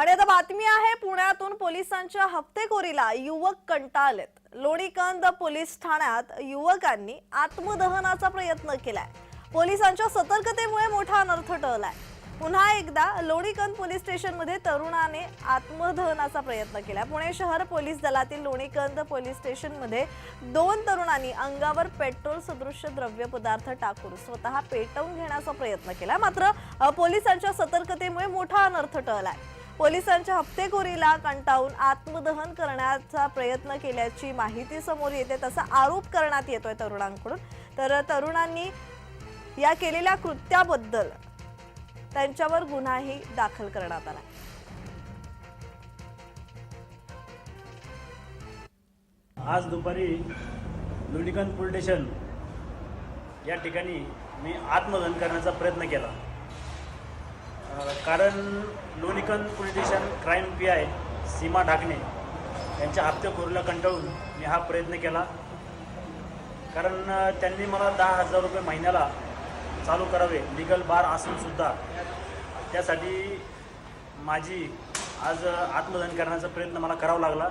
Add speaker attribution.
Speaker 1: आणि आता बातमी आहे पुण्यातून पोलिसांच्या हप्तेखोरीला युवक कंटाळलेत. लोणीकंद पोलीस ठाण्यात युवकांनी आत्मदहनाचा प्रयत्न केलाय. पोलिसांच्या सतर्कतेमुळे मोठा अनर्थ टळलाय. पुन्हा एकदा लोणीकंद पोलीस स्टेशनमध्ये तरुणाने आत्मदहनाचा प्रयत्न केला पुणे शहर पोलीस दलातील लोणीकंद पोलीस स्टेशनमध्ये दोन तरुणांनी अंगावर पेट्रोल सदृश्य द्रव्य पदार्थ टाकून स्वतः पेटवून घेण्याचा प्रयत्न केला मात्र पोलिसांच्या सतर्कतेमुळे मोठा अनर्थ टळलाय. पोलिसांच्या हप्तेखोरीला कंटाळून आत्मदहन करण्याचा प्रयत्न केल्याची माहिती समोर येते तसा आरोप करण्यात येतोय तरुणांकडून. तर तरुणांनी या केलेल्या कृत्याबद्दल त्यांच्यावर गुन्हाही दाखल करण्यात आला.
Speaker 2: आज दुपारी लोणीकंद पोलीस स्टेशन या ठिकाणी मी आत्मदहन करण्याचा प्रयत्न केला. कारण Lonikand police station crime P I Seema Dhakane यांच्या हप्तेखोरीला कंटाळून मी हा प्रयत्न केला. कारण त्यांनी मला दहा हजार रुपये महिन्याला चालू करावे लिगल बार असूनसुद्धा त्यासाठी माझी आज आत्मदहन करण्याचा प्रयत्न मला करावा लागला.